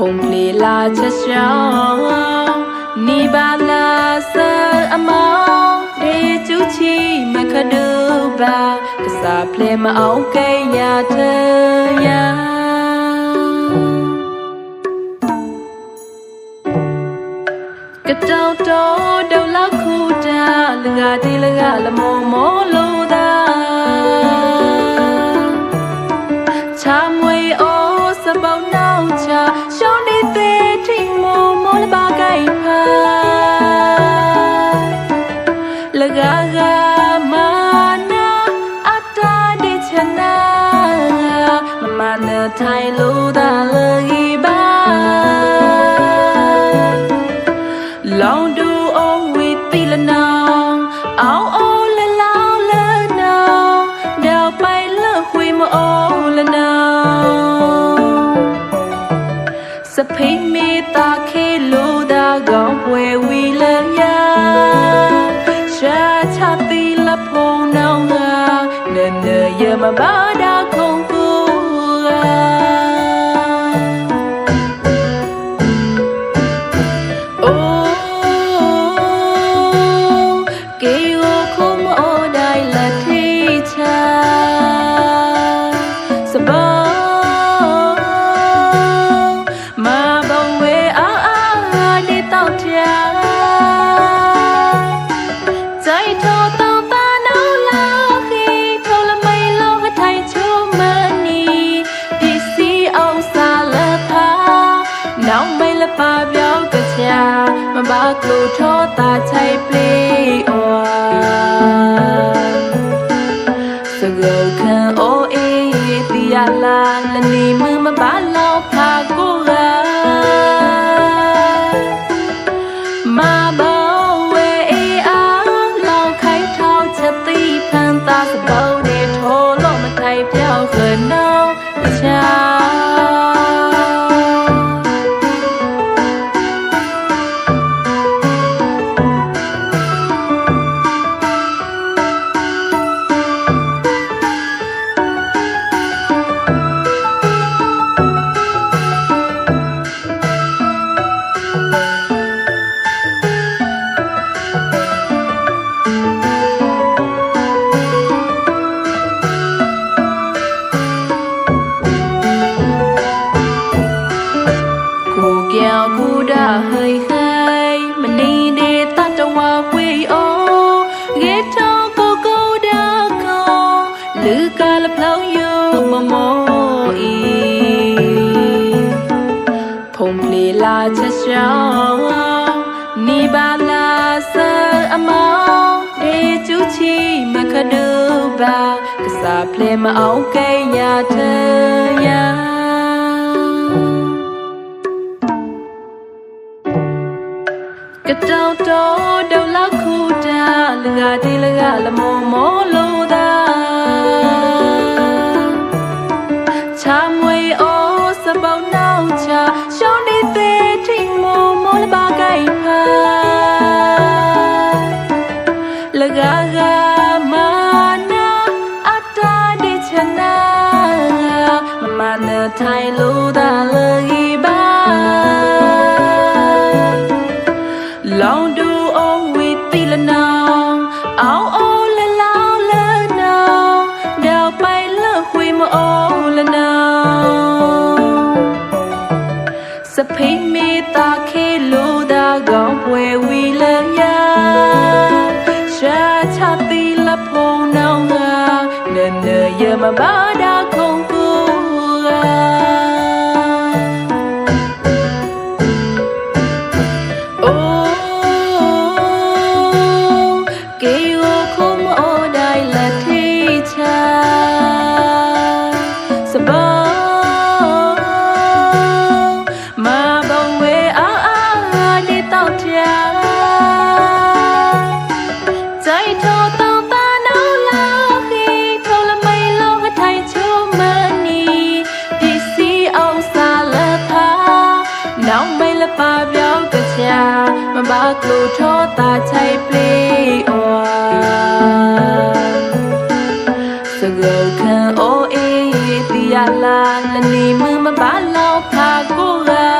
ထုံလေလာချက်ရှောင်းနိဘာလာဆာအမောင်းဒေချူချီမခဒူဘာကစားဖလေမအောင်ကေရထယာကတောင်တော်ဒေါလောက်ခူတာလငါဒီလငါလမောမောလော mana ata de chana mana thai lo da lai ba long do o we ti la nong ao Mama. ချက်ရှောင်းနိဘာလာဆာအမောင်းဒေချူချီမခဒူဘာကစားဖလေမအောင်ကေယာထယာကတောင်တော်ဒေါလောက်ခူတာလငါဒီလငါလမောမောလုံး Mama, the Thai Luda. bye. လူထောတာချိုင်ပလေအောစကောခံအိုအေးတီရလာလနီမမပါလောက်ခါကိုရာ